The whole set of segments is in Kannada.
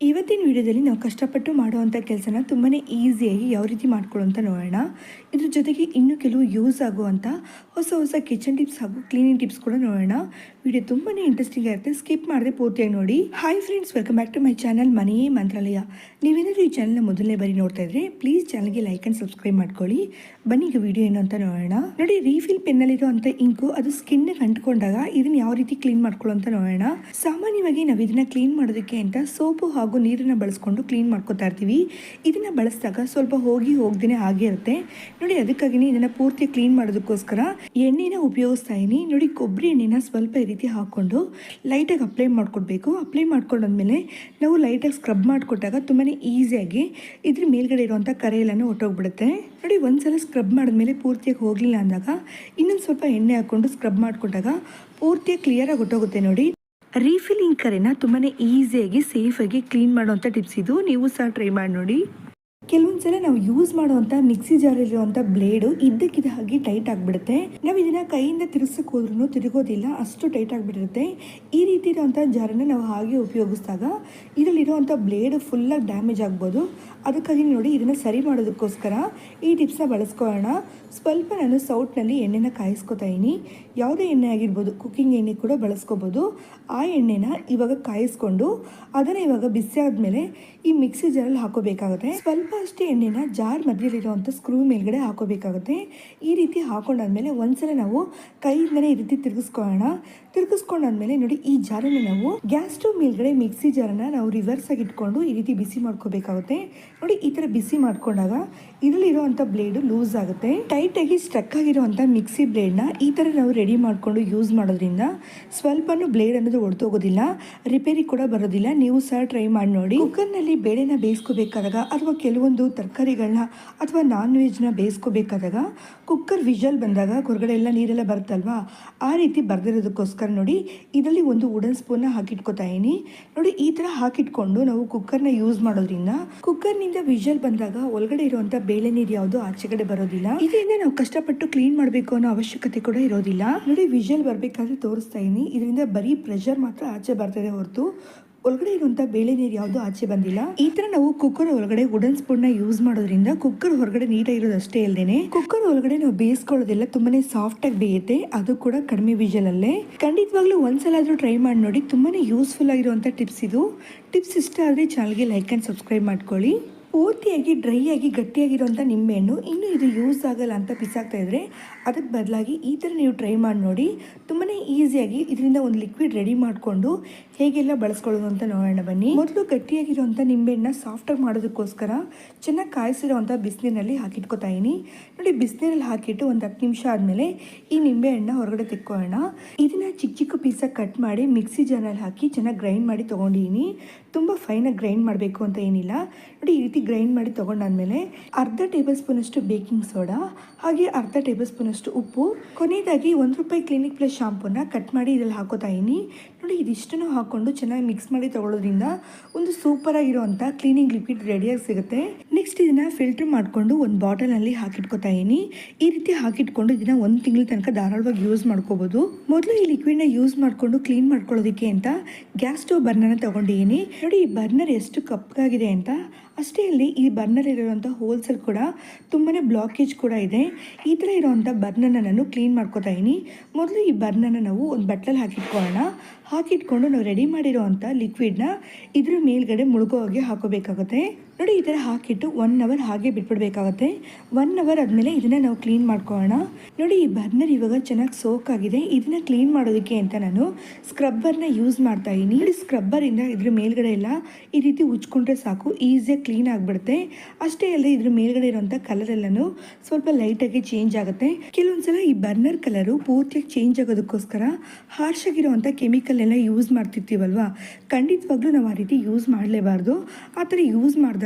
ಇವತ್ತಿನ ವಿಡಿಯೋದಲ್ಲಿ ನಾವು ಕಷ್ಟಪಟ್ಟು ಮಾಡುವಂಥ ಕೆಲಸನ ತುಂಬಾ ಈಸಿಯಾಗಿ ಯಾವ ರೀತಿ ಮಾಡ್ಕೊಳ್ಳೋ ಅಂತ ನೋಡೋಣ. ಇದ್ರ ಜೊತೆಗೆ ಇನ್ನೂ ಕೆಲವು ಯೂಸ್ ಆಗುವಂಥ ಹೊಸ ಹೊಸ ಕಿಚನ್ ಟಿಪ್ಸ್ ಹಾಗೂ ಕ್ಲೀನಿಂಗ್ ಟಿಪ್ಸ್ ಕೂಡ ನೋಡೋಣ. ವಿಡಿಯೋ ತುಂಬಾ ಇಂಟ್ರೆಸ್ಟಿಂಗ್ ಆಗಿರುತ್ತೆ. ಸ್ಕಿಪ್ ಮಾಡದೆ ಪೂರ್ತಿಯಾಗಿ ನೋಡಿ. Hi friends welcome back to my channel ಮನೆಯೇ ಮಂತ್ರಾಲಯ. ನೀವೇನಾದರೂ ಈ ಚಾನಲ್ನ ಮೊದಲನೇ ಬಾರಿ ನೋಡ್ತಾ ಇದ್ರೆ ಪ್ಲೀಸ್ ಚಾನಲ್ಗೆ ಲೈಕ್ ಆ್ಯಂಡ್ ಸಬ್ಸ್ಕ್ರೈಬ್ ಮಾಡ್ಕೊಳ್ಳಿ. ಬನ್ನಿ ಈಗ ವಿಡಿಯೋ ಏನು ಅಂತ ನೋಡೋಣ. ನೋಡಿ ರೀಫಿಲ್ ಪೆನ್ನಲ್ಲಿರುವಂಥ ಇಂಕು ಅದು ಸ್ಕಿನ್ ಅಂಟ್ಕೊಂಡಾಗ ಇದನ್ನ ಯಾವ ರೀತಿ ಕ್ಲೀನ್ ಮಾಡ್ಕೊಳ್ಳೋ ಅಂತ ನೋಡೋಣ. ಸಾಮಾನ್ಯವಾಗಿ ನಾವು ಇದನ್ನ ಕ್ಲೀನ್ ಮಾಡೋದಕ್ಕೆ ಅಂತ ಸೋಪು ನೀರನ್ನ ಬಳಸ್ಕೊಂಡು ಕ್ಲೀನ್ ಮಾಡ್ಕೊತಾ ಇರ್ತೀವಿ. ಇದನ್ನ ಬಳಸಿದಾಗ ಸ್ವಲ್ಪ ಹೋಗಿ ಹೋಗ್ದೇನೆ ಹಾಗೆ ಇರುತ್ತೆ. ನೋಡಿ, ಅದಕ್ಕಾಗಿನೇ ಇದನ್ನ ಪೂರ್ತಿ ಕ್ಲೀನ್ ಮಾಡೋದಕ್ಕೋಸ್ಕರ ಎಣ್ಣೆನ ಉಪಯೋಗಿಸ್ತಾ ಇದೀನಿ. ನೋಡಿ, ಕೊಬ್ಬರಿ ಎಣ್ಣೆನ ಸ್ವಲ್ಪ ಈ ರೀತಿ ಹಾಕೊಂಡು ಲೈಟಾಗಿ ಅಪ್ಲೈ ಮಾಡ್ಕೊಡ್ಬೇಕು. ಅಪ್ಲೈ ಮಾಡ್ಕೊಂಡಾದ್ಮೇಲೆ ನಾವು ಲೈಟಾಗಿ ಸ್ಕ್ರಬ್ ಮಾಡಿಕೊಟ್ಟಾಗ ತುಂಬಾ ಈಸಿಯಾಗಿ ಇದ್ರ ಮೇಲ್ಗಡೆ ಇರುವಂಥ ಕರೆ ಹೊಟ್ಟೋಗ್ಬಿಡುತ್ತೆ ನೋಡಿ, ಒಂದ್ಸಲ ಸ್ಕ್ರಬ್ ಮಾಡಿದ್ಮೇಲೆ ಪೂರ್ತಿಯಾಗಿ ಹೋಗಲಿಲ್ಲ ಅಂದಾಗ ಇನ್ನೊಂದು ಸ್ವಲ್ಪ ಎಣ್ಣೆ ಹಾಕ್ಕೊಂಡು ಸ್ಕ್ರಬ್ ಮಾಡಿಕೊಂಡಾಗ ಪೂರ್ತಿಯಾಗಿ ಕ್ಲಿಯರಾಗಿ ಹೊಟ್ಟೋಗುತ್ತೆ ನೋಡಿ. ರೀಫಿಲಿಂಗ್ ಕರೆನ ತುಂಬಾ ಈಸಿಯಾಗಿ ಸೇಫಾಗಿ ಕ್ಲೀನ್ ಮಾಡುವಂಥ ಟಿಪ್ಸ್ ಇದು. ನೀವು ಸಹ ಟ್ರೈ ಮಾಡಿ ನೋಡಿ. ಕೆಲವೊಂದು ಸಲ ನಾವು ಯೂಸ್ ಮಾಡುವಂಥ ಮಿಕ್ಸಿ ಜಾರಲ್ಲಿರುವಂಥ ಬ್ಲೇಡು ಇದ್ದಕ್ಕಿದ್ದ ಹಾಗೆ ಟೈಟ್ ಆಗಿಬಿಡುತ್ತೆ. ನಾವು ಇದನ್ನ ಕೈಯಿಂದ ತಿರ್ಸಕ್ಕೆ ಹೋದ್ರೂ ತಿರುಗೋದಿಲ್ಲ, ಅಷ್ಟು ಟೈಟ್ ಆಗಿಬಿಟ್ಟಿರುತ್ತೆ ಈ ರೀತಿ ಇರುವಂತ ಜಾರನ್ನ ನಾವು ಹಾಗೆ ಉಪಯೋಗಿಸಿದಾಗ ಇದರಲ್ಲಿರುವಂಥ ಬ್ಲೇಡ್ ಫುಲ್ಲಾಗಿ ಡ್ಯಾಮೇಜ್ ಆಗ್ಬೋದು. ಅದಕ್ಕಾಗಿ ನೋಡಿ ಇದನ್ನು ಸರಿ ಮಾಡೋದಕ್ಕೋಸ್ಕರ ಈ ಟಿಪ್ಸ್ನ ಬಳಸ್ಕೊಳ್ಳೋಣ. ಸ್ವಲ್ಪ ನಾನು ಸೌಟ್ನಲ್ಲಿ ಎಣ್ಣೆನ ಕಾಯಿಸ್ಕೊತಾ ಇದೀನಿ. ಯಾವುದೇ ಎಣ್ಣೆ ಆಗಿರ್ಬೋದು ಕುಕ್ಕಿಂಗ್ ಎಣ್ಣೆ ಕೂಡ ಬಳಸ್ಕೋಬೋದು. ಆ ಎಣ್ಣೆನ ಇವಾಗ ಕಾಯಿಸ್ಕೊಂಡು, ಅದನ್ನು ಇವಾಗ ಬಿಸಿ ಆದಮೇಲೆ ಈ ಮಿಕ್ಸಿ ಜಾರಲ್ಲಿ ಹಾಕೋಬೇಕಾಗುತ್ತೆ. ಸ್ವಲ್ಪ ಅಷ್ಟೇ ಎಣ್ಣೆನ ಜಾರ್ ಮಧ್ಯದಲ್ಲಿರುವಂಥ ಸ್ಕ್ರೂ ಮೇಲ್ಗಡೆ ಹಾಕೋಬೇಕಾಗುತ್ತೆ. ಈ ರೀತಿ ಹಾಕೊಂಡಾದ್ಮೇಲೆ ಒಂದ್ಸಲ ನಾವು ಕೈಯಿಂದನೇ ಈ ರೀತಿ ತಿರುಗಿಸ್ಕೊಳ್ಳೋಣ. ತಿರುಗಿಸ್ಕೊಂಡಾದ್ಮೇಲೆ ನೋಡಿ ಈ ಜಾರನ್ನು ನಾವು ಗ್ಯಾಸ್ ಸ್ಟವ್ ಮೇಲ್ಗಡೆ ಮಿಕ್ಸಿ ಜಾರನ್ನ ನಾವು ರಿವರ್ಸ್ ಆಗಿ ಇಟ್ಕೊಂಡು ಈ ರೀತಿ ಬಿಸಿ ಮಾಡ್ಕೋಬೇಕಾಗುತ್ತೆ. ನೋಡಿ ಈ ಥರ ಬಿಸಿ ಮಾಡ್ಕೊಂಡಾಗ ಇದರಲ್ಲಿರುವಂಥ ಬ್ಲೇಡು ಲೂಸ್ ಆಗುತ್ತೆ. ಟೈಟ್ ಆಗಿ ಸ್ಟ್ರಕ್ ಆಗಿರುವಂಥ ಮಿಕ್ಸಿ ಬ್ಲೇಡ್ನ ಈ ಥರ ನಾವು ರೆಡಿ ಮಾಡಿಕೊಂಡು ಯೂಸ್ ಮಾಡೋದ್ರಿಂದ ಸ್ವಲ್ಪನೂ ಬ್ಲೇಡ್ ಅನ್ನೋದು ಒಡ್ತೋಗೋದಿಲ್ಲ ರಿಪೇರಿ ಕೂಡ ಬರೋದಿಲ್ಲ. ನೀವು ಸಹ ಟ್ರೈ ಮಾಡಿ ನೋಡಿ. ಕುಕ್ಕರ್ನಲ್ಲಿ ಬೇಳೆನ ಬೇಯಿಸ್ಕೋಬೇಕಾದಾಗ ಅಥವಾ ಕೆಲವೊಂದು ತರಕಾರಿಗಳನ್ನ ಅಥವಾ ನಾನ್ ವೆಜ್ನ ಬೇಯಿಸ್ಕೋಬೇಕಾದಾಗ ಕುಕ್ಕರ್ ವಿಜಲ್ ಬಂದಾಗ ಹೊರಗಡೆ ಎಲ್ಲ ನೀರೆಲ್ಲ ಬರುತ್ತಲ್ವಾ? ಆ ರೀತಿ ಬರ್ದಿರೋದಕ್ಕೋಸ್ಕರ ನೋಡಿ ಇದರಲ್ಲಿ ಒಂದು ವುಡನ್ ಸ್ಪೂನ್ನ ಹಾಕಿಟ್ಕೋತಾ ಇದ್ದೀನಿ. ನೋಡಿ, ಈ ಥರ ಹಾಕಿಟ್ಕೊಂಡು ನಾವು ಕುಕ್ಕರ್ನ ಯೂಸ್ ಮಾಡೋದ್ರಿಂದ ಕುಕ್ಕರ್ನಿಂದ ವಿಜಲ್ ಬಂದಾಗ ಒಳಗಡೆ ಇರುವಂಥ ಬೇಳೆ ನೀರು ಯಾವುದು ಆಚೆಗಡೆ ಬರೋದಿಲ್ಲ. ಇದರಿಂದ ನಾವು ಕಷ್ಟಪಟ್ಟು ಕ್ಲೀನ್ ಮಾಡಬೇಕು ಅನ್ನೋ ಅವಶ್ಯಕತೆ ಕೂಡ ಇರೋದಿಲ್ಲ. ನೋಡಿ ವಿಜಲ್ ಬರಬೇಕಾದ್ರೆ ತೋರಿಸ್ತಾ ಇದ್ದೀನಿ. ಇದರಿಂದ ಬರೀ ಪ್ರೆಷರ್ ಮಾತ್ರ ಆಚೆ ಬರ್ತದೆ ಹೊರತು ಒಳಗಡೆ ಇರುವಂತ ಬೇಳೆ ನೀರು ಯಾವುದು ಆಚೆ ಬಂದಿಲ್ಲ. ಈ ತರ ನಾವು ಕುಕ್ಕರ್ ಒಳಗಡೆ ವುಡನ್ ಸ್ಪೂನ್ನ ಯೂಸ್ ಮಾಡೋದ್ರಿಂದ ಕುಕ್ಕರ್ ಹೊರಗಡೆ ನೀಟಾಗಿರೋದು ಅಷ್ಟೇ ಇಲ್ದೇನೆ. ಕುಕ್ಕರ್ ಒಳಗಡೆ ನಾವು ಬೇಯಿಸ್ಕೊಳ್ಳೋದೆಲ್ಲ ತುಂಬಾನೇ ಸಾಫ್ಟ್ ಆಗಿ ಬೇಯುತ್ತೆ. ಅದು ಕೂಡ ಕಡಿಮೆ ವಿಜಲ್ ಅಲ್ಲೇ ಖಂಡಿತವಾಗ್ಲೂ ಒಂದ್ಸಲ ಆದ್ರೂ ಟ್ರೈ ಮಾಡಿ ನೋಡಿ. ತುಂಬಾನೇ ಯೂಸ್ಫುಲ್ ಆಗಿರುವಂತ ಟಿಪ್ಸ್ ಇದು. ಟಿಪ್ಸ್ ಇಷ್ಟ ಆದರೆ ಚಾನಲ್ಗೆ ಲೈಕ್ ಅಂಡ್ ಸಬ್ಸ್ಕ್ರೈಬ್ ಮಾಡ್ಕೊಳ್ಳಿ. ಪೂರ್ತಿಯಾಗಿ ಡ್ರೈ ಆಗಿ ಗಟ್ಟಿಯಾಗಿರುವಂಥ ನಿಂಬೆಹಣ್ಣು ಇನ್ನು ಇದು ಯೂಸ್ ಆಗಲ್ಲ ಅಂತ ಬಿಸಾಕ್ತಾ ಇದ್ರೆ ಅದಕ್ಕೆ ಬದಲಾಗಿ ಈ ಥರ ನೀವು ಟ್ರೈ ಮಾಡಿ ನೋಡಿ. ತುಂಬಾ ಈಸಿಯಾಗಿ ಇದರಿಂದ ಒಂದು ಲಿಕ್ವಿಡ್ ರೆಡಿ ಮಾಡಿಕೊಂಡು ಹೇಗೆಲ್ಲ ಬಳಸ್ಕೊಳ್ಳೋದು ಅಂತ ನೋಡೋಣ ಬನ್ನಿ. ಮೊದಲು ಗಟ್ಟಿಯಾಗಿರುವಂಥ ನಿಂಬೆಹಣ್ಣ ಸಾಫ್ಟಾಗಿ ಮಾಡೋದಕ್ಕೋಸ್ಕರ ಚೆನ್ನಾಗಿ ಕಾಯಿಸಿರುವಂಥ ಬಿಸಿನೀರಲ್ಲಿ ಹಾಕಿಟ್ಕೋತಾ ಇದೀನಿ. ನೋಡಿ, ಬಿಸಿನೀರಲ್ಲಿ ಹಾಕಿಟ್ಟು ಒಂದು ಹತ್ತು ನಿಮಿಷ ಆದಮೇಲೆ ಈ ನಿಂಬೆಹಣ್ಣ ಹೊರಗಡೆ ತೆಕ್ಕೊಳ್ಳೋಣ. ಇದನ್ನ ಚಿಕ್ಕ ಚಿಕ್ಕ ಪೀಸಾಗಿ ಕಟ್ ಮಾಡಿ ಮಿಕ್ಸಿ ಜಾರಲ್ಲಿ ಹಾಕಿ ಚೆನ್ನಾಗಿ ಗ್ರೈಂಡ್ ಮಾಡಿ ತೊಗೊಂಡಿದ್ದೀನಿ ತುಂಬ ಫೈನಾಗಿ ಗ್ರೈಂಡ್ ಮಾಡಬೇಕು ಅಂತ ಏನಿಲ್ಲ. ನೋಡಿ, ಈ ರೀತಿ ಗ್ರೈಂಡ್ ಮಾಡಿ ತೊಗೊಂಡಾದ್ಮೇಲೆ ಅರ್ಧ ಟೇಬಲ್ ಸ್ಪೂನ್ ಅಷ್ಟು ಬೇಕಿಂಗ್ ಸೋಡಾ ಹಾಗೆ ಅರ್ಧ ಟೇಬಲ್ ಸ್ಪೂನ್ ಅಷ್ಟು ಉಪ್ಪು. ಕೊನೆಯದಾಗಿ ಒಂದು ರೂಪಾಯಿ ಕ್ಲಿನಿಕ್ ಪ್ಲಸ್ ಶಾಂಪೂನ ಕಟ್ ಮಾಡಿ ಇದ್ರಲ್ಲಿ ಹಾಕೋತಾ ನೋಡಿ ಇದಿಷ್ಟನ್ನು ಹಾಕೊಂಡು ಚೆನ್ನಾಗಿ ಮಿಕ್ಸ್ ಮಾಡಿ ತಗೊಳ್ಳೋದ್ರಿಂದ ಒಂದು ಸೂಪರ್ ಆಗಿರುವಂಥ ಕ್ಲೀನಿಂಗ್ ಲಿಕ್ವಿಡ್ ರೆಡಿಯಾಗಿ ಸಿಗುತ್ತೆ. ನೆಕ್ಸ್ಟ್ ಇದನ್ನ ಫಿಲ್ಟರ್ ಮಾಡಿಕೊಂಡು ಒಂದು ಬಾಟಲಲ್ಲಿ ಹಾಕಿಟ್ಕೊತಾ ಇದೀನಿ ಈ ರೀತಿ ಹಾಕಿಟ್ಕೊಂಡು ಇದನ್ನ ಒಂದು ತಿಂಗಳ ತನಕ ಧಾರಾಳವಾಗಿ ಯೂಸ್ ಮಾಡ್ಕೋಬಹುದು ಮೊದಲು ಈ ಲಿಕ್ವಿಡ್ನ ಯೂಸ್ ಮಾಡಿಕೊಂಡು ಕ್ಲೀನ್ ಮಾಡ್ಕೊಳ್ಳೋದಕ್ಕೆ ಅಂತ ಗ್ಯಾಸ್ ಸ್ಟವ್ ಬರ್ನರ್ನ ತಗೊಂಡಿದ್ದೀನಿ. ನೋಡಿ, ಈ ಬರ್ನರ್ ಎಷ್ಟು ಕಪ್ಪಗಾಗಿದೆ ಅಂತ. ಅಷ್ಟೇ ಅಲ್ಲಿ ಈ ಬರ್ನರ್ ಇರೋವಂಥ ಹೋಲ್ಸಲ್ಲಿ ಕೂಡ ತುಂಬಾ ಬ್ಲಾಕೇಜ್ ಕೂಡ ಇದೆ. ಈ ಥರ ಇರೋವಂಥ ಬರ್ನನ್ನು ನಾನು ಕ್ಲೀನ್ ಮಾಡ್ಕೋತಾ ಇದ್ದೀನಿ. ಮೊದಲು ಈ ಬರ್ನನ್ನು ನಾವು ಒಂದು ಬಟ್ಲಲ್ಲಿ ಹಾಕಿಟ್ಕೊಳ್ಳೋಣ. ಹಾಕಿಟ್ಕೊಂಡು ನಾವು ರೆಡಿ ಮಾಡಿರೋವಂಥ ಲಿಕ್ವಿಡ್ನ ಇದ್ರ ಮೇಲ್ಗಡೆ ಮುಳುಗೋ ಹಾಗೆ ಹಾಕೋಬೇಕಾಗುತ್ತೆ. ನೋಡಿ, ಈ ಥರ ಹಾಕಿಟ್ಟು ಒನ್ ಅವರ್ ಹಾಗೆ ಬಿಟ್ಬಿಡ್ಬೇಕಾಗತ್ತೆ. ಒನ್ ಅವರ್ ಆದಮೇಲೆ ಇದನ್ನು ನಾವು ಕ್ಲೀನ್ ಮಾಡ್ಕೊಳ್ಳೋಣ. ನೋಡಿ, ಈ ಬರ್ನರ್ ಇವಾಗ ಚೆನ್ನಾಗಿ ಸೋಕ್ ಆಗಿದೆ. ಇದನ್ನ ಕ್ಲೀನ್ ಮಾಡೋದಕ್ಕೆ ಅಂತ ನಾನು ಸ್ಕ್ರಬ್ಬರ್ನ ಯೂಸ್ ಮಾಡ್ತಾ ಇದ್ದೀನಿ ನೋಡಿ ಸ್ಕ್ರಬ್ಬರಿಂದ ಇದ್ರ ಮೇಲ್ಗಡೆ ಎಲ್ಲ ಈ ರೀತಿ ಉಜ್ಕೊಂಡ್ರೆ ಸಾಕು. ಈಸಿಯಾಗಿ ಕ್ಲೀನ್ ಆಗಿಬಿಡುತ್ತೆ. ಅಷ್ಟೇ ಅಲ್ಲದೆ ಇದ್ರ ಮೇಲ್ಗಡೆ ಇರೋಂಥ ಕಲರ್ ಎಲ್ಲನೂ ಸ್ವಲ್ಪ ಲೈಟಾಗಿ ಚೇಂಜ್ ಆಗುತ್ತೆ. ಕೆಲವೊಂದ್ಸಲ ಈ ಬರ್ನರ್ ಕಲರು ಪೂರ್ತಿಯಾಗಿ ಚೇಂಜ್ ಆಗೋದಕ್ಕೋಸ್ಕರ ಹಾರ್ಶ್ ಕೆಮಿಕಲ್ ಎಲ್ಲ ಯೂಸ್ ಮಾಡ್ತಿರ್ತೀವಲ್ವಾ? ಖಂಡಿತವಾಗ್ಲೂ ನಾವು ಆ ರೀತಿ ಯೂಸ್ ಮಾಡಲೇಬಾರ್ದು. ಆ ಥರ ಯೂಸ್ ಮಾಡಿದಾಗ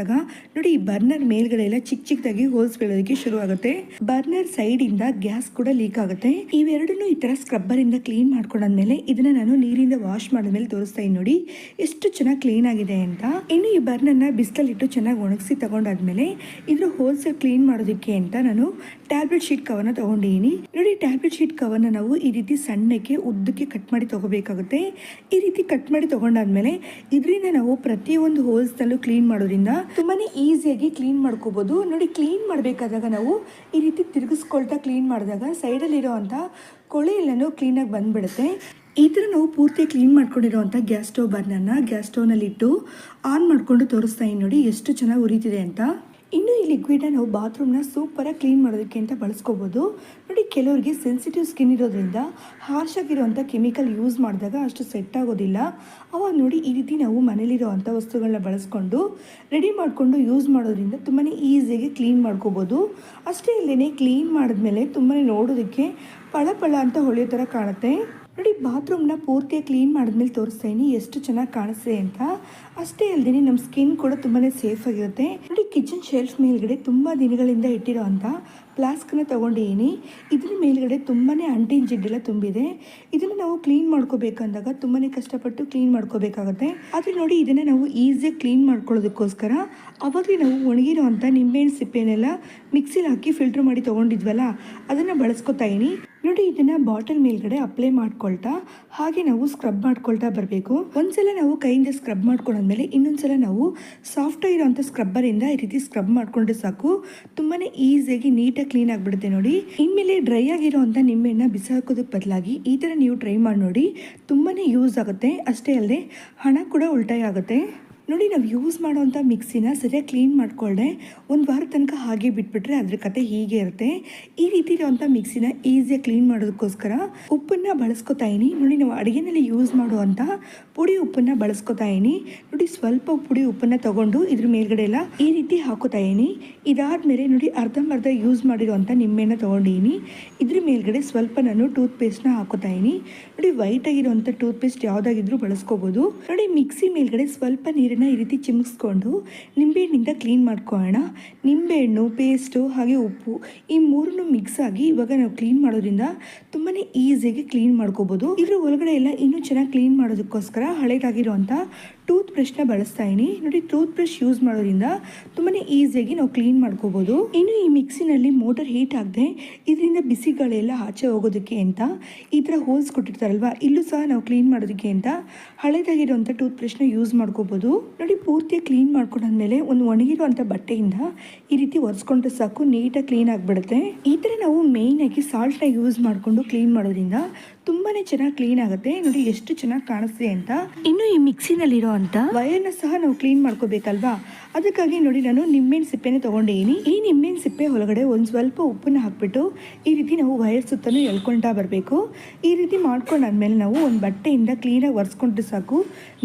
ನೋಡಿ ಈ ಬರ್ನರ್ ಮೇಲ್ಗಡೆ ಎಲ್ಲ ಚಿಕ್ಕ ಚಿಕ್ಕದಾಗಿ ಹೋಲ್ಸ್ ಬೀಳೋದಕ್ಕೆ ಶುರು ಆಗುತ್ತೆ ಬರ್ನರ್ ಸೈಡ್ ಇಂದ ಗ್ಯಾಸ್ ಕೂಡ ಲೀಕ್ ಆಗುತ್ತೆ. ಇವೆರಡನ್ನು ಈ ತರ ಸ್ಕ್ರಬ್ಬರ್ ಇಂದ ಕ್ಲೀನ್ ಮಾಡ್ಕೊಂಡಾದ್ಮೇಲೆ ಇದನ್ನ ನಾನು ನೀರಿಂದ ವಾಶ್ ಮಾಡಿದ್ಮೇಲೆ ತೋರಿಸ್ತಾ ಇದ್ದೀನಿ ನೋಡಿ, ಎಷ್ಟು ಚೆನ್ನಾಗಿ ಕ್ಲೀನ್ ಆಗಿದೆ ಅಂತ. ಇನ್ನು ಈ ಬರ್ನರ್ನ ಬಿಸಿಲಲ್ಲಿಟ್ಟು ಚೆನ್ನಾಗಿ ಒಣಗಿಸಿ ತಗೊಂಡಾದ್ಮೇಲೆ ಇದ್ರ ಹೋಲ್ಸ್ ಕ್ಲೀನ್ ಮಾಡೋದಕ್ಕೆ ಅಂತ ನಾನು ಟ್ಯಾಬ್ಲೆಟ್ ಶೀಟ್ ಕವರ್ನ ತಗೊಂಡಿದ್ದೀನಿ ನೋಡಿ ಟ್ಯಾಬ್ಲೆಟ್ ಶೀಟ್ ಕವರ್ನ ನಾವು ಈ ರೀತಿ ಸಣ್ಣಕ್ಕೆ ಉದ್ದಕ್ಕೆ ಕಟ್ ಮಾಡಿ ತಗೋಬೇಕಾಗುತ್ತೆ. ಈ ರೀತಿ ಕಟ್ ಮಾಡಿ ತಗೊಂಡಾದ್ಮೇಲೆ ಇದರಿಂದ ನಾವು ಪ್ರತಿಯೊಂದು ಹೋಲ್ಸ್ನಲ್ಲೂ ಕ್ಲೀನ್ ಮಾಡೋದ್ರಿಂದ ತುಂಬಾ ಈಸಿಯಾಗಿ ಕ್ಲೀನ್ ಮಾಡ್ಕೋಬೋದು. ನೋಡಿ, ಕ್ಲೀನ್ ಮಾಡಬೇಕಾದಾಗ ನಾವು ಈ ರೀತಿ ತಿರುಗಿಸ್ಕೊಳ್ತಾ ಕ್ಲೀನ್ ಮಾಡಿದಾಗ ಸೈಡಲ್ಲಿರೋ ಅಂಥ ಕೊಳೆ ಎಲ್ಲನೂ ಕ್ಲೀನಾಗಿ ಬಂದುಬಿಡುತ್ತೆ. ಈ ಥರ ನಾವು ಪೂರ್ತಿ ಕ್ಲೀನ್ ಮಾಡ್ಕೊಂಡಿರೋವಂಥ ಗ್ಯಾಸ್ ಸ್ಟವ್ ಬರ್ನನ್ನು ಗ್ಯಾಸ್ ಸ್ಟವ್ನಲ್ಲಿಟ್ಟು ಆನ್ ಮಾಡಿಕೊಂಡು ತೋರಿಸ್ತಾ ನೋಡಿ, ಎಷ್ಟು ಚೆನ್ನಾಗಿ ಉರಿತಿದೆ ಅಂತ. ಇನ್ನು ಈ ಲಿಕ್ವಿಡ್ನ ನಾವು ಬಾತ್ರೂಮ್ನ ಸೂಪರಾಗಿ ಕ್ಲೀನ್ ಮಾಡೋದಕ್ಕೆ ಅಂತ ಬಳಸ್ಕೋಬೋದು. ನೋಡಿ, ಕೆಲವರಿಗೆ ಸೆನ್ಸಿಟಿವ್ ಸ್ಕಿನ್ ಇರೋದ್ರಿಂದ ಹಾರ್ಶ್ ಆಗಿರೋವಂಥ ಕೆಮಿಕಲ್ ಯೂಸ್ ಮಾಡಿದಾಗ ಅಷ್ಟು ಸೆಟ್ ಆಗೋದಿಲ್ಲ. ಅವಾಗ ನೋಡಿ, ಈ ರೀತಿ ನಾವು ಮನೇಲಿರೋ ಅಂಥ ವಸ್ತುಗಳನ್ನ ಬಳಸ್ಕೊಂಡು ರೆಡಿ ಮಾಡಿಕೊಂಡು ಯೂಸ್ ಮಾಡೋದ್ರಿಂದ ತುಂಬಾ ಈಸಿಯಾಗಿ ಕ್ಲೀನ್ ಮಾಡ್ಕೋಬೋದು. ಅಷ್ಟೇ ಇಲ್ಲೇ ಕ್ಲೀನ್ ಮಾಡಿದ್ಮೇಲೆ ತುಂಬಾ ನೋಡೋದಕ್ಕೆ ಪಳ ಪಳ ಅಂತ ಹೊಳೆಯೋ ಥರ ಕಾಣುತ್ತೆ. ನೋಡಿ, ಬಾತ್ರೂಮ್ನ ಪೂರ್ತಿ ಕ್ಲೀನ್ ಮಾಡಿದ್ಮೇಲೆ ತೋರಿಸ್ತೀನಿ ಎಷ್ಟು ಚೆನ್ನಾಗಿ ಕಾಣಿಸ್ತೆ ಅಂತ. ಅಷ್ಟೇ ಅಲ್ಲದೆ ನಮ್ಮ ಸ್ಕಿನ್ ಕೂಡ ತುಂಬಾ ಸೇಫ್ ಆಗಿರುತ್ತೆ. ನೋಡಿ, ಕಿಚನ್ ಶೆಲ್ಫ್ ಮೇಲ್ಗಡೆ ತುಂಬ ದಿನಗಳಿಂದ ಇಟ್ಟಿರೋ ಅಂಥ ಫ್ಲಾಸ್ಕನ್ನ ತೊಗೊಂಡಿದ್ದೀನಿ ಇದ್ರ ಮೇಲ್ಗಡೆ ತುಂಬಾ ಅಂಟಿನ ಜಿಡ್ಡೆಲ್ಲ ತುಂಬಿದೆ. ಇದನ್ನು ನಾವು ಕ್ಲೀನ್ ಮಾಡ್ಕೋಬೇಕಂದಾಗ ತುಂಬಾ ಕಷ್ಟಪಟ್ಟು ಕ್ಲೀನ್ ಮಾಡ್ಕೋಬೇಕಾಗುತ್ತೆ. ಆದರೆ ನೋಡಿ, ಇದನ್ನು ನಾವು ಈಸಿಯಾಗಿ ಕ್ಲೀನ್ ಮಾಡ್ಕೊಳ್ಳೋದಕ್ಕೋಸ್ಕರ ಅವಾಗಲೇ ನಾವು ಒಣಗಿರೋ ಅಂಥ ನಿಂಬೆಹಣ್ಣು ಸಿಪ್ಪೆನೆಲ್ಲ ಮಿಕ್ಸಿಲಿ ಹಾಕಿ ಫಿಲ್ಟರ್ ಮಾಡಿ ತೊಗೊಂಡಿದ್ವಲ್ಲ, ಅದನ್ನು ಬಳಸ್ಕೊತಾ ಇದ್ದೀನಿ ನೋಡಿ, ಇದನ್ನು ಬಾಟಲ್ ಮೇಲ್ಗಡೆ ಅಪ್ಲೈ ಮಾಡ್ಕೊಳ್ತಾ, ಹಾಗೆ ನಾವು ಸ್ಕ್ರಬ್ ಮಾಡ್ಕೊಳ್ತಾ ಬರಬೇಕು. ಒಂದ್ಸಲ ನಾವು ಕೈಯಿಂದ ಸ್ಕ್ರಬ್ ಮಾಡ್ಕೊಂಡಾದ್ಮೇಲೆ ಇನ್ನೊಂದ್ಸಲ ನಾವು ಸಾಫ್ಟ್ ಸ್ಕ್ರಬ್ಬರಿಂದ ಈ ರೀತಿ ಸ್ಕ್ರಬ್ ಮಾಡ್ಕೊಂಡ್ರೆ ಸಾಕು. ತುಂಬಾ ಈಸಿಯಾಗಿ ನೀಟಾಗಿ ಕ್ಲೀನ್ ಆಗಿಬಿಡುತ್ತೆ ನೋಡಿ. ಇನ್ಮೇಲೆ ಡ್ರೈ ಆಗಿರೋಂಥ ನಿಂಬೆಹಣ್ಣ ಬಿಸಾಕೋದಕ್ಕೆ ಬದಲಾಗಿ ಈ ಥರ ನೀವು ಟ್ರೈ ಮಾಡಿ ನೋಡಿ ತುಂಬಾ ಯೂಸ್ ಆಗುತ್ತೆ. ಅಷ್ಟೇ ಅಲ್ಲದೆ ಹಣ ಕೂಡ ಉಳಿತಾಯ ಆಗುತ್ತೆ. ನೋಡಿ, ನಾವು ಯೂಸ್ ಮಾಡೋವಂಥ ಮಿಕ್ಸಿನ ಸರಿಯಾಗಿ ಕ್ಲೀನ್ ಮಾಡಿಕೊಳ್ಳೆ ಒಂದು ವಾರ ತನಕ ಹಾಗೆ ಬಿಟ್ಬಿಟ್ರೆ ಅದ್ರ ಕತೆ ಹೀಗೆ ಇರುತ್ತೆ. ಈ ರೀತಿ ಇರೋವಂಥ ಮಿಕ್ಸಿನ ಈಸಿಯಾಗಿ ಕ್ಲೀನ್ ಮಾಡೋದಕ್ಕೋಸ್ಕರ ಉಪ್ಪನ್ನು ಬಳಸ್ಕೊತಾ ಇದೀನಿ ನೋಡಿ, ನಾವು ಅಡುಗೆನಲ್ಲಿ ಯೂಸ್ ಮಾಡುವಂಥ ಪುಡಿ ಉಪ್ಪನ್ನು ಬಳಸ್ಕೊತಾ ಇದೀನಿ ನೋಡಿ, ಸ್ವಲ್ಪ ಪುಡಿ ಉಪ್ಪನ್ನು ತಗೊಂಡು ಇದ್ರ ಮೇಲ್ಗಡೆ ಎಲ್ಲ ಈ ರೀತಿ ಹಾಕೋತಾ ಇದೀನಿ ಇದಾದ್ಮೇಲೆ ನೋಡಿ, ಅರ್ಧಂಬರ್ಧ ಯೂಸ್ ಮಾಡಿರುವಂಥ ನಿಂಬೆನ ತೊಗೊಂಡಿದ್ದೀನಿ ಇದ್ರ ಮೇಲ್ಗಡೆ ಸ್ವಲ್ಪ ನಾನು ಟೂತ್ ಪೇಸ್ಟ್ನ ಹಾಕೋತಾ ಇದೀನಿ ನೋಡಿ ವೈಟ್ ಆಗಿರುವಂಥ ಟೂತ್ ಪೇಸ್ಟ್ ಯಾವುದಾಗಿದ್ರೂ ಬಳಸ್ಕೋಬೋದು. ನೋಡಿ ಮಿಕ್ಸಿ ಮೇಲ್ಗಡೆ ಸ್ವಲ್ಪ ನೀರನ್ನ ಈ ರೀತಿ ಚಿಮ್ಸ್ಕೊಂಡು ನಿಂಬೆಹಣ್ಣಿಂದ ಕ್ಲೀನ್ ಮಾಡ್ಕೊಳ್ಳೋಣ ನಿಂಬೆಹಣ್ಣು ಪೇಸ್ಟು ಹಾಗೆ ಉಪ್ಪು ಈ ಮೂರನ್ನು ಮಿಕ್ಸ್ ಆಗಿ ಇವಾಗ ನಾವು ಕ್ಲೀನ್ ಮಾಡೋದ್ರಿಂದ ತುಂಬಾ ಈಸಿಯಾಗಿ ಕ್ಲೀನ್ ಮಾಡ್ಕೋಬೋದು. ಇದ್ರ ಒಳಗಡೆ ಎಲ್ಲ ಇನ್ನೂ ಚೆನ್ನಾಗಿ ಕ್ಲೀನ್ ಮಾಡೋದಕ್ಕೋಸ್ಕರ ಹಳೇದಾಗಿರುವಂಥ ಟೂತ್ ಬ್ರಷ್ನ ಬಳಸ್ತಾ ಇದೀನಿ. ನೋಡಿ ಟೂತ್ ಬ್ರಷ್ ಯೂಸ್ ಮಾಡೋದ್ರಿಂದ ತುಂಬಾ ಈಸಿಯಾಗಿ ನಾವು ಕ್ಲೀನ್ ಮಾಡ್ಕೋಬೋದು. ಇನ್ನು ಈ ಮಿಕ್ಸಿನಲ್ಲಿ ಮೋಟರ್ ಹೀಟ್ ಆಗದೆ ಇದರಿಂದ ಬಿಸಿಗಳೆಲ್ಲ ಆಚೆ ಹೋಗೋದಕ್ಕೆ ಅಂತ ಈ ಥರ ಹೋಲ್ಸ್ ಕೊಟ್ಟಿರ್ತಾರಲ್ವಾ, ಇಲ್ಲೂ ಸಹ ನಾವು ಕ್ಲೀನ್ ಮಾಡೋದಕ್ಕೆ ಅಂತ ಹಳೇದಾಗಿರುವಂಥ ಟೂತ್ ಬ್ರಷ್ನ ಯೂಸ್ ಮಾಡ್ಕೋಬೋದು. ನೋಡಿ, ಪೂರ್ತಿಯಾಗಿ ಕ್ಲೀನ್ ಮಾಡ್ಕೊಂಡಾದ್ಮೇಲೆ ಒಂದು ಒಣಗಿರುವಂಥ ಬಟ್ಟೆಯಿಂದ ಈ ರೀತಿ ಒರೆಸ್ಕೊಂಡ್ರೆ ಸಾಕು, ನೀಟಾಗಿ ಕ್ಲೀನ್ ಆಗಿಬಿಡುತ್ತೆ. ಈ ಥರ ನಾವು ಮೇಯ್ನಾಗಿ ಸಾಲ್ಟ್ನ ಯೂಸ್ ಮಾಡಿಕೊಂಡು ಕ್ಲೀನ್ ಮಾಡೋದ್ರಿಂದ ತುಂಬಾ ಚೆನ್ನಾಗಿ ಕ್ಲೀನ್ ಆಗುತ್ತೆ. ನೋಡಿ ಎಷ್ಟು ಚೆನ್ನಾಗಿ ಕಾಣಿಸ್ತಿದೆ ಅಂತ. ಇನ್ನು ಈ ಮಿಕ್ಸಿನಲ್ಲಿರೋ ಅಂತ? ವಯರ್ನ ಸಹ ನಾವು ಕ್ಲೀನ್ ಮಾಡ್ಕೋಬೇಕಲ್ವಾ? ಅದಕ್ಕಾಗಿ ನೋಡಿ ನಾನು ನಿಂಬೆಹಣ್ಣು ಸಿಪ್ಪೆನ ತೊಗೊಂಡಿದ್ದೀನಿ ಈ ನಿಂಬೆಹಣ್ಣು ಸಿಪ್ಪೆ ಒಳಗಡೆ ಒಂದು ಸ್ವಲ್ಪ ಉಪ್ಪನ್ನ ಹಾಕ್ಬಿಟ್ಟು ಈ ರೀತಿ ನಾವು ವಯರ್ ಸುತ್ತಲೂ ಎಳ್ಕೊಳ್ತಾ ಬರಬೇಕು. ಈ ರೀತಿ ಮಾಡ್ಕೊಂಡಾದ್ಮೇಲೆ ನಾವು ಒಂದು ಬಟ್ಟೆಯಿಂದ ಕ್ಲೀನಾಗಿ ಒರೆಸ್ಕೊಂಡ್ರೆ ಸಾಕು.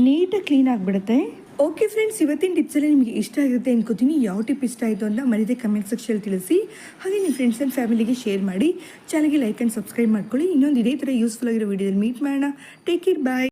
ನೀಟಾಗಿ ಕ್ಲೀನ್ ಆಗಿಬಿಡುತ್ತೆ. ಓಕೆ ಫ್ರೆಂಡ್ಸ್ ಇವತ್ತಿನ ಟಿಪ್ಸಲ್ಲಿ ನಿಮಗೆ ಇಷ್ಟ ಆಗುತ್ತೆ ಅನ್ಕೋತೀನಿ. ಯಾವ ಟಿಪ್ ಇಷ್ಟ ಆಯಿತು ಅಂತ ಮರಿದೆ ಕಮೆಂಟ್ ಸೆಕ್ಷನ್ ತಿಳಿಸಿ. ಹಾಗೆ ನಿಮ್ಮ ಫ್ರೆಂಡ್ಸ್ ಆ್ಯಂಡ್ ಫ್ಯಾಮಿಲಿಗೆ ಶೇರ್ ಮಾಡಿ. ಚಾನಲ್ಗೆ ಲೈಕ್ ಆ್ಯಂಡ್ ಸಬ್ಸ್ಕ್ರೈಬ್ ಮಾಡ್ಕೊಳ್ಳಿ. ಇನ್ನೊಂದು ಇದೇ ಥರ ಯೂಸ್ಫುಲ್ ಆಗಿರೋ ವಿಡಿಯೋದಲ್ಲಿ ಮೀಟ್ ಮಾಡೋಣ. ಟೇಕ್ ಇರ್ ಬಾಯ್